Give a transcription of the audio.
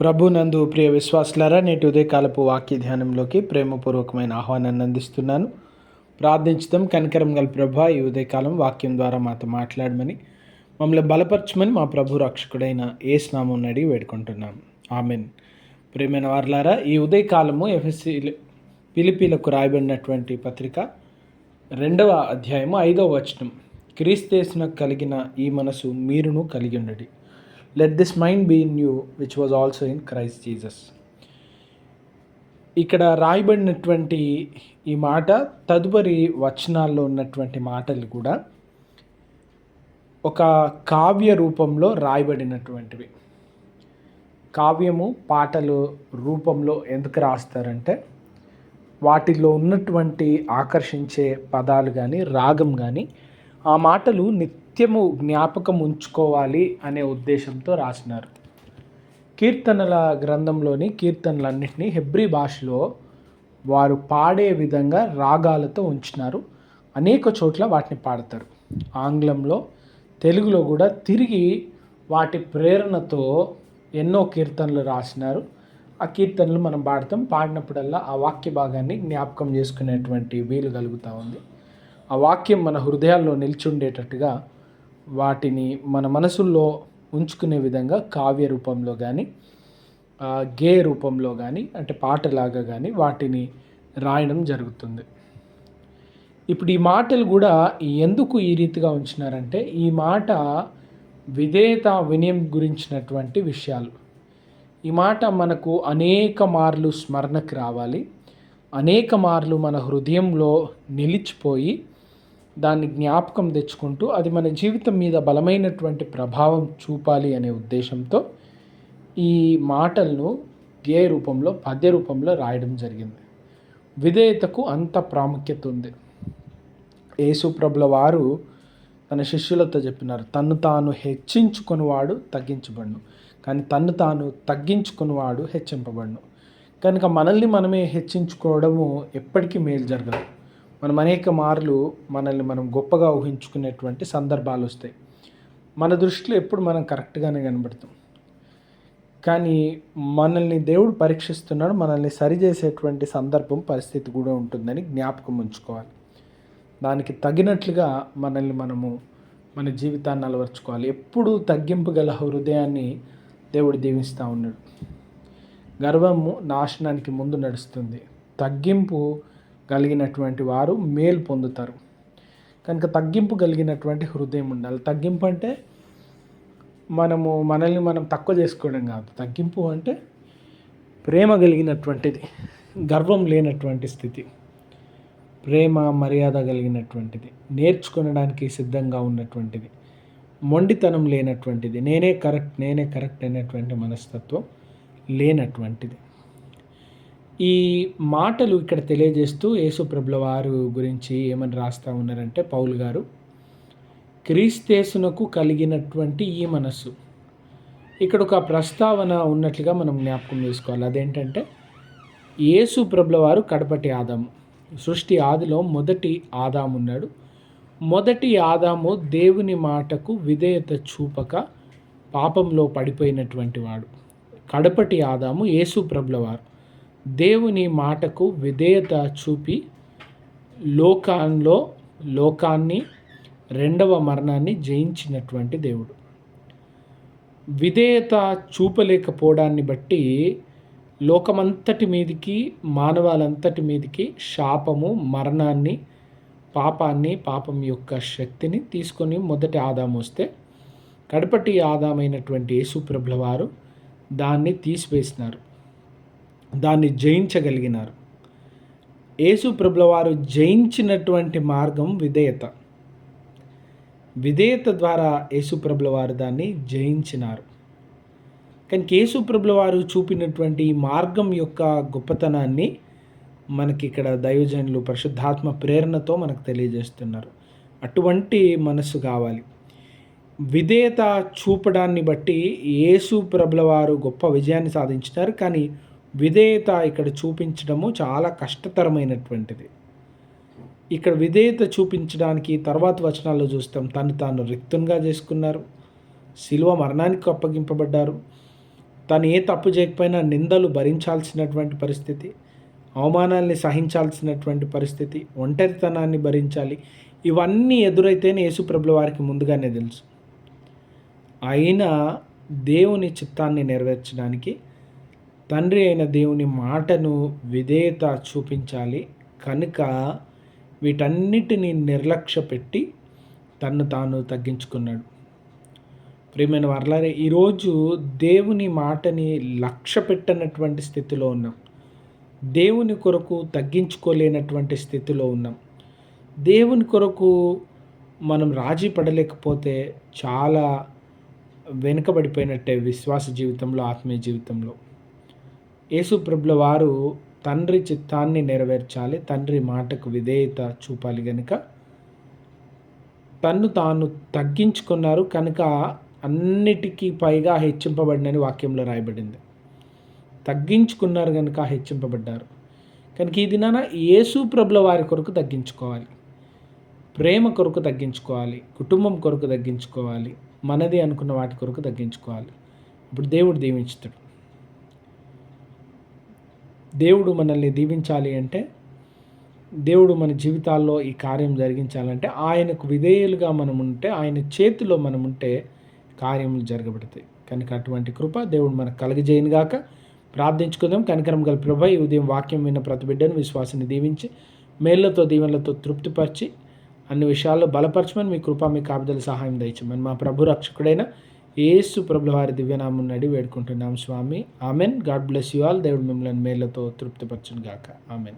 ప్రభునందు ప్రియ విశ్వాసులారా నేటి ఉదయకాలపు వాక్య ధ్యానంలోకి ప్రేమపూర్వకమైన ఆహ్వానాన్ని అందిస్తున్నాను. ప్రార్థించడం కనికరం గల ప్రభ ఈ ఉదయకాలం వాక్యం ద్వారా మాతో మాట్లాడమని మమ్మల్ని బలపరచమని మా ప్రభు రక్షకుడైన ఏ స్నామం అడిగి వేడుకుంటున్నాం. ఆమెన్. ప్రేమైన వారులారా ఈ ఉదయకాలము ఎఫ్ఎస్సి పిలిపిలకు రాయబడినటువంటి పత్రిక రెండవ అధ్యాయము ఐదవ వచనం. క్రీస్తేసునకు కలిగిన ఈ మనసు మీరును కలిగి ఉండడి. Let this mind be in you which was also in Christ Jesus ఇక్కడ రాయబడినటువంటి ఈ మాట తదుపరి వచనాల్లో ఉన్నటువంటి మాటలు కూడా ఒక కావ్య రూపంలో రాయబడినటువంటివి. కావ్యము పాటలు రూపంలో ఎందుకు రాస్తారంటే వాటిలో ఉన్నటువంటి ఆకర్షించే పదాలు కానీ రాగం కానీ ఆ మాటలు నిత్యము జ్ఞాపకం ఉంచుకోవాలి అనే ఉద్దేశంతో రాసినారు. కీర్తనల గ్రంథంలోని కీర్తనలన్నింటినీ హెబ్రి భాషలో వారు పాడే విధంగా రాగాలతో ఉంచినారు. అనేక చోట్ల వాటిని పాడతారు. ఆంగ్లంలో తెలుగులో కూడా తిరిగి వాటి ప్రేరణతో ఎన్నో కీర్తనలు రాసినారు. ఆ కీర్తనలు మనం పాడతాం. పాడినప్పుడల్లా ఆ వాక్య భాగాన్ని జ్ఞాపకం చేసుకునేటువంటి వీలు కలుగుతూ ఉంది. ఆ వాక్యం మన హృదయాల్లో నిల్చుండేటట్టుగా వాటిని మన మనసుల్లో ఉంచుకునే విధంగా కావ్య రూపంలో కానీ గే రూపంలో కానీ అంటే పాటలాగా కానీ వాటిని రాయడం జరుగుతుంది. ఇప్పుడు ఈ మాటలు కూడా ఎందుకు ఈ రీతిగా ఉంచినారంటే ఈ మాట విధేయత వినయం గురించినటువంటి విషయాలు. ఈ మాట మనకు అనేక మార్లు స్మరణకు రావాలి. అనేక మార్లు మన హృదయంలో నిలిచిపోయి దాన్ని జ్ఞాపకం తెచ్చుకుంటూ అది మన జీవితం మీద బలమైనటువంటి ప్రభావం చూపాలి అనే ఉద్దేశంతో ఈ మాటలను గేయ రూపంలో పద్య రూపంలో రాయడం జరిగింది. విధేయతకు అంత ప్రాముఖ్యత ఉంది. యేసుప్రభుల వారు తన శిష్యులతో చెప్పినారు తన్ను తాను హెచ్చించుకునివాడు తగ్గించబడును కానీ తన్ను తాను తగ్గించుకునివాడు హెచ్చింపబడును. కనుక మనల్ని మనమే హెచ్చించుకోవడము ఎప్పటికీ మేలు జరగదు. మనం అనేక మార్లు మనల్ని మనం గొప్పగా ఊహించుకునేటువంటి సందర్భాలు వస్తాయి. మన దృష్టిలో ఎప్పుడు మనం కరెక్ట్గానే కనబడతాం. కానీ మనల్ని దేవుడు పరీక్షిస్తున్నాడు మనల్ని సరిచేసేటువంటి సందర్భం పరిస్థితి కూడా ఉంటుందని జ్ఞాపకం ఉంచుకోవాలి. దానికి తగినట్లుగా మనల్ని మనము మన జీవితాన్ని అలవర్చుకోవాలి. ఎప్పుడు తగ్గింపు గల హృదయాన్ని దేవుడు దీవిస్తూ ఉన్నాడు. గర్వము నాశనానికి ముందు నడుస్తుంది. తగ్గింపు కలిగినటువంటి వారు మేలు పొందుతారు. కనుక తగ్గింపు కలిగినటువంటి హృదయం ఉండాలి. తగ్గింపు అంటే మనము మనల్ని మనం తక్కువ చేసుకోవడం కాదు. తగ్గింపు అంటే ప్రేమ కలిగినటువంటిది గర్వం లేనటువంటి స్థితి ప్రేమ మర్యాద కలిగినటువంటిది నేర్చుకునడానికి సిద్ధంగా ఉన్నటువంటిది మొండితనం లేనటువంటిది నేనే కరెక్ట్ నేనే కరెక్ట్ అనేటువంటి మనస్తత్వం లేనటువంటిది. ఈ మాటలు ఇక్కడ తెలియజేస్తూ యేసుప్రభుల వారు గురించి ఏమని రాస్తా ఉన్నారంటే పౌలు గారు క్రీస్తేసునకు కలిగినటువంటి ఈ మనస్సు. ఇక్కడ ఒక ప్రస్తావన ఉన్నట్లుగా మనం జ్ఞాపకం చేసుకోవాలి. అదేంటంటే యేసు ప్రభుల వారు కడపటి ఆదాము సృష్టి ఆదిలో మొదటి ఆదాము ఉన్నాడు. మొదటి ఆదాము దేవుని మాటకు విధేయత చూపక పాపంలో పడిపోయినటువంటి వాడు. కడపటి ఆదాము యేసు ప్రభుల వారు. దేవుని మాటకు విధేయత చూపి లోకాల్లో లోకాన్ని రెండవ మరణాన్ని జయించినటువంటి దేవుడు. విధేయత చూపలేకపోవడాన్ని బట్టి లోకమంతటి మీదికి మానవాలంతటి మీదికి శాపము మరణాన్ని పాపాన్ని పాపం యొక్క శక్తిని తీసుకొని మొదటి ఆదాం వస్తే కడపటి ఆదామైనటువంటి యేసుప్రభుల వారు దాన్ని తీసివేసినారు. దాన్ని జయించగలిగినారు. యేసు ప్రభుల వారు జయించినటువంటి మార్గం విధేయత. విధేయత ద్వారా యేసుప్రభుల వారు దాన్ని జయించినారు. కానీ కేసుప్రభుల వారు చూపినటువంటి మార్గం యొక్క గొప్పతనాన్ని మనకి ఇక్కడ దైవజనులు పరిశుద్ధాత్మ ప్రేరణతో మనకు తెలియజేస్తున్నారు. అటువంటి మనసు కావాలి. విధేయత చూపడాన్ని బట్టి యేసు ప్రభుల వారు గొప్ప విజయాన్ని సాధించినారు. కానీ విధేయత ఇక్కడ చూపించడము చాలా కష్టతరమైనటువంటిది. ఇక్కడ విధేయత చూపించడానికి తర్వాత వచనాల్లో చూస్తాం తను తాను రిక్తునిగా చేసుకున్నారు శిలువ మరణానికి అప్పగింపబడ్డారు తను ఏ తప్పు చేయకపోయినా నిందలు భరించాల్సినటువంటి పరిస్థితి అవమానాల్ని సహించాల్సినటువంటి పరిస్థితి ఒంటరితనాన్ని భరించాలి ఇవన్నీ ఎదురైతేనే యేసుప్రభుల వారికి ముందుగానే తెలుసు. అయినా దేవుని చిత్తాన్ని నెరవేర్చడానికి తండ్రి అయిన దేవుని మాటను విధేయత చూపించాలి. కనుక వీటన్నిటిని నిర్లక్ష్య పెట్టి తన్ను తాను తగ్గించుకున్నాడు. ప్రియమైన వర్లారే ఈరోజు దేవుని మాటని లక్ష్య పెట్టనటువంటి స్థితిలో ఉన్నాం. దేవుని కొరకు తగ్గించుకోలేనటువంటి స్థితిలో ఉన్నాం. దేవుని కొరకు మనం రాజీ పడలేకపోతే చాలా వెనుకబడిపోయినట్టే విశ్వాస జీవితంలో ఆత్మీయ జీవితంలో. యేసుప్రభుల వారు తండ్రి చిత్తాన్ని నెరవేర్చాలి తండ్రి మాటకు విధేయత చూపాలి కనుక తన్ను తాను తగ్గించుకున్నారు కనుక అన్నిటికీ పైగా హెచ్చింపబడినని వాక్యంలో రాయబడింది. తగ్గించుకున్నారు కనుక హెచ్చింపబడ్డారు. కనుక ఈ దినాన యేసు ప్రభుల వారి కొరకు తగ్గించుకోవాలి. ప్రేమ కొరకు తగ్గించుకోవాలి కుటుంబం కొరకు తగ్గించుకోవాలి మనది అనుకున్న వాటి కొరకు తగ్గించుకోవాలి. ఇప్పుడు దేవుడు దీవించుతాడు. దేవుడు మనల్ని దీవించాలి అంటే దేవుడు మన జీవితాల్లో ఈ కార్యం జరిగించాలంటే ఆయనకు విధేయులుగా మనం ఉంటే ఆయన చేతిలో మనం ఉంటే కార్యములు జరగబడతాయి. కనుక అటువంటి కృప దేవుడు మనకు కలగజేయను గాక. ప్రార్థించుకుందాం. కనికరం గల ప్రభ ఈ ఉదయం వాక్యం విన్న ప్రతి బిడ్డను విశ్వాసాన్ని దీవించి మేళ్ళతో దీవెనలతో తృప్తిపరిచి అన్ని విషయాల్లో బలపరచమని మీ కృప మీ కాపుదల సహాయం దయచమని మా ప్రభు రక్షకుడైన ఏసు ప్రభుల వారి దివ్యనామం నడి వేడుకుంటున్నాం స్వామి. Amen. God bless you all. దేవుడు మిమ్మల్ని మేళ్ళతో తృప్తిపరచును గాక ఆమెన్.